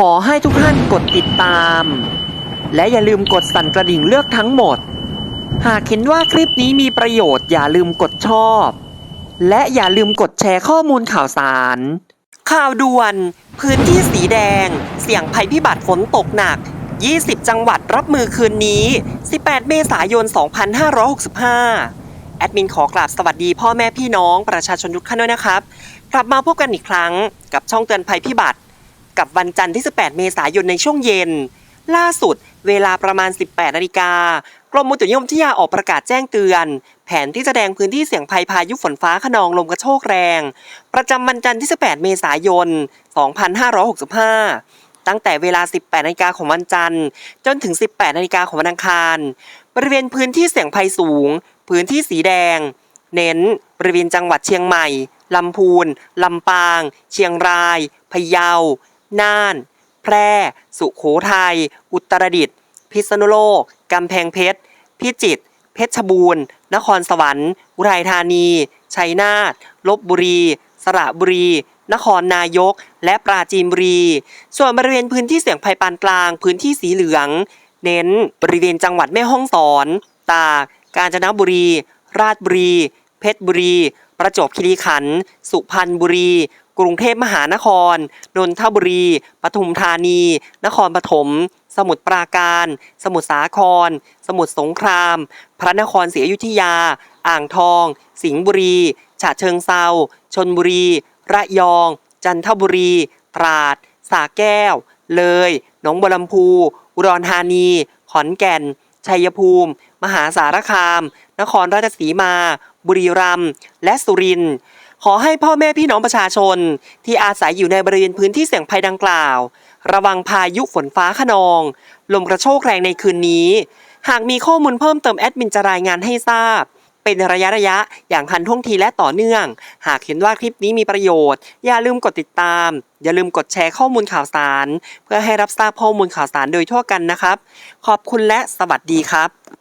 ขอให้ทุกท่านกดติดตาม และอย่าลืมกดสั่นกระดิ่งเลือกทั้งหมด หากเห็นว่าคลิปนี้มีประโยชน์อย่าลืมกดชอบ และอย่าลืมกดแชร์ข้อมูลข่าวสาร ข่าวด่วน พื้นที่สีแดง เสี่ยงภัยพิบัติฝนตกหนัก 20 จังหวัดรับมือคืนนี้ 18 เมษายน 2565 แอดมินขอกราบสวัสดีพ่อแม่พี่น้องประชาชนทุกท่านด้วยนะครับ กลับมาพบกันอีกครั้งกับช่องเตือนภัยพิบัติ กับวันจันทร์ที่ 18 เมษายนในช่วงเย็น ล่าสุดเวลาประมาณ 18 นาฬิกากรมอุตุนิยมวิทยาออกประกาศแจ้งเตือน แผนที่แสดงพื้นที่เสี่ยงภัยพายุฝนฟ้าขนองลมกระโชกแรง ประจำวันจันทร์ที่ 18 เมษายน 2565 ตั้งแต่เวลา 18 นาฬิกาของวันจันทร์ จนถึง 18 นาฬิกาของวันอังคาร บริเวณพื้นที่เสี่ยงภัยสูง พื้นที่สีแดง เน้น บริเวณจังหวัดเชียงใหม่ลำพูนลำปาง เชียงรายพะเยา น่าน แพร่ สุโขทัย อุตรดิตถ์ พิษณุโลก กำแพงเพชร พิจิตร เพชรบูรณ์ นครสวรรค์ อุทัยธานี ชัยนาท ลบบุรี สระบุรี นครนายก และปราจีนบุรี ส่วนบริเวณพื้นที่เสี่ยงภัยปานกลาง พื้นที่สีเหลือง เน้น บริเวณจังหวัดแม่ฮ่องสอน ตาก กาญจนบุรี ราชบุรี เพชรบุรี ประจวบคีรีขันธ์ สุพรรณบุรี กรุงเทพมหานคร นนทบุรี ปทุมธานี นครปฐม สมุทรปราการ สมุทรสาคร สมุทรสงคราม พระนครศรีอยุธยา อ่างทอง สิงห์บุรี ฉะเชิงเซาชนบุรี ระยอง จันทบุรี ตราด สาแก้ว เลย หนองบัวลำพู อุดรธานี ขอนแก่น ชัยภูมิ มหาสารคาม นครราชสีมา บุรีรัมย์ และสุรินทร์ ขอให้พ่อแม่พี่น้องประชาชน ที่อาศัยอยู่ในบริเวณพื้นที่เสี่ยงภัยดังกล่าว ระวังพายุฝนฟ้าขนอง ลมกระโชกแรงในคืนนี้ หากมีข้อมูลเพิ่มเติมแอดมินจะรายงานให้ทราบ เป็นระยะระยะอย่างทันท่วงทีและต่อเนื่อง หากเห็นว่าคลิปนี้มีประโยชน์ อย่าลืมกดติดตาม อย่าลืมกดแชร์ข้อมูลข่าวสาร เพื่อให้รับทราบข้อมูลข่าวสารโดยทั่วกันนะครับ ขอบคุณและสวัสดีครับ